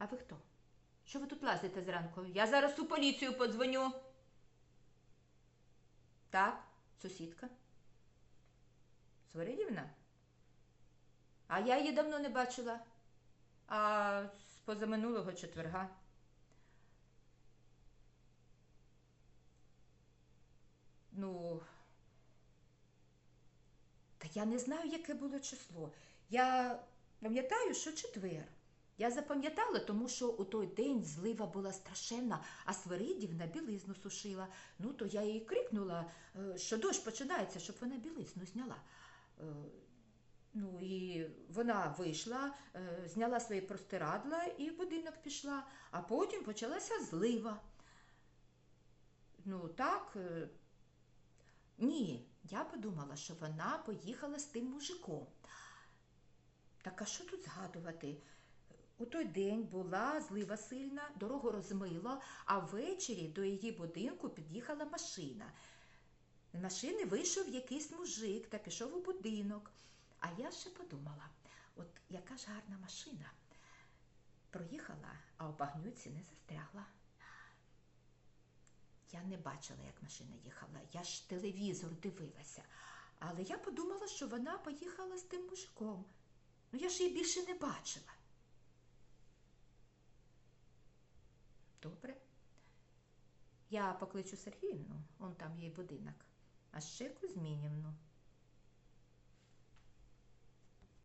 А ви хто? Що ви тут лазите зранку? Я зараз у поліцію подзвоню. Так, сусідка. Свиридівна? А я її давно не бачила. А з позаминулого четверга. Ну, та я не знаю, яке було число. Я пам'ятаю, що четвер. Я запам'ятала, тому що у той день злива була страшенна, а Свиридівна білизну сушила. Ну, то я їй крикнула, е, що дощ починається, щоб вона білизну зняла. Е, Ну і вона вийшла, е, зняла свої простирадла і в будинок пішла, а потім почалася злива. Ну так, ні, я подумала, що вона поїхала з тим мужиком. Так а що тут згадувати? У той день була злива сильна, дорогу розмило, а ввечері до її будинку під'їхала машина. З машини вийшов якийсь мужик та пішов у будинок. А я ще подумала, от яка ж гарна машина. Проїхала, а у багнюці не застрягла. Я не бачила, як машина їхала, я ж телевізор дивилася. Але я подумала, що вона поїхала з тим мужиком. Ну я ж її більше не бачила. Добре. Я покличу Сергіївну, он там є будинок, а ще Кузьмінівну.